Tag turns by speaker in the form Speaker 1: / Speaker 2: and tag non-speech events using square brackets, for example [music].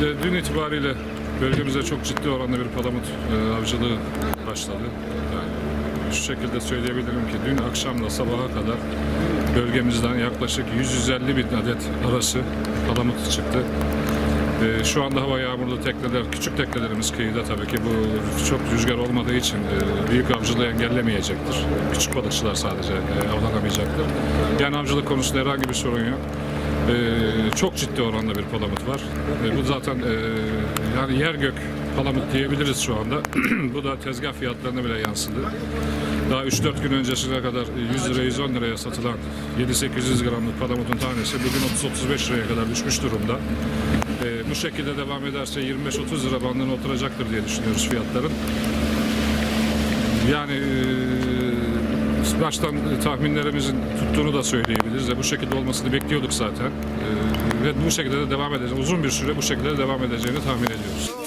Speaker 1: dün itibariyle bölgemizde çok ciddi oranda bir palamut e, avcılığı başladı. Yani şu şekilde söyleyebilirim ki dün akşamla sabaha kadar bölgemizden yaklaşık 100-150 bin adet arası palamut çıktı. E, şu anda hava yağmurlu tekneler, küçük teknelerimiz kıyıda tabii ki bu çok rüzgar olmadığı için e, büyük avcılığı engellemeyecektir. Küçük balıkçılar sadece e, avlanamayacaktır. Yani avcılık konusunda herhangi bir sorun yok. E, çok ciddi oranda bir palamut var. E, bu zaten e, yani yer gök palamut diyebiliriz şu anda. [clears throat] bu da tezgah fiyatlarına bile yansıdı. Daha 3-4 gün öncesine kadar 100 liraya 110 liraya satılan 7-800 gramlık palamutun tanesi bugün 30-35 liraya kadar düşmüş durumda. Ee, bu şekilde devam ederse 25-30 lira bandına oturacaktır diye düşünüyoruz fiyatların. Yani e, baştan tahminlerimizin tuttuğunu da söyleyebiliriz ve bu şekilde olmasını bekliyorduk zaten. Ee, ve bu şekilde de devam edeceğini, uzun bir süre bu şekilde de devam edeceğini tahmin ediyoruz.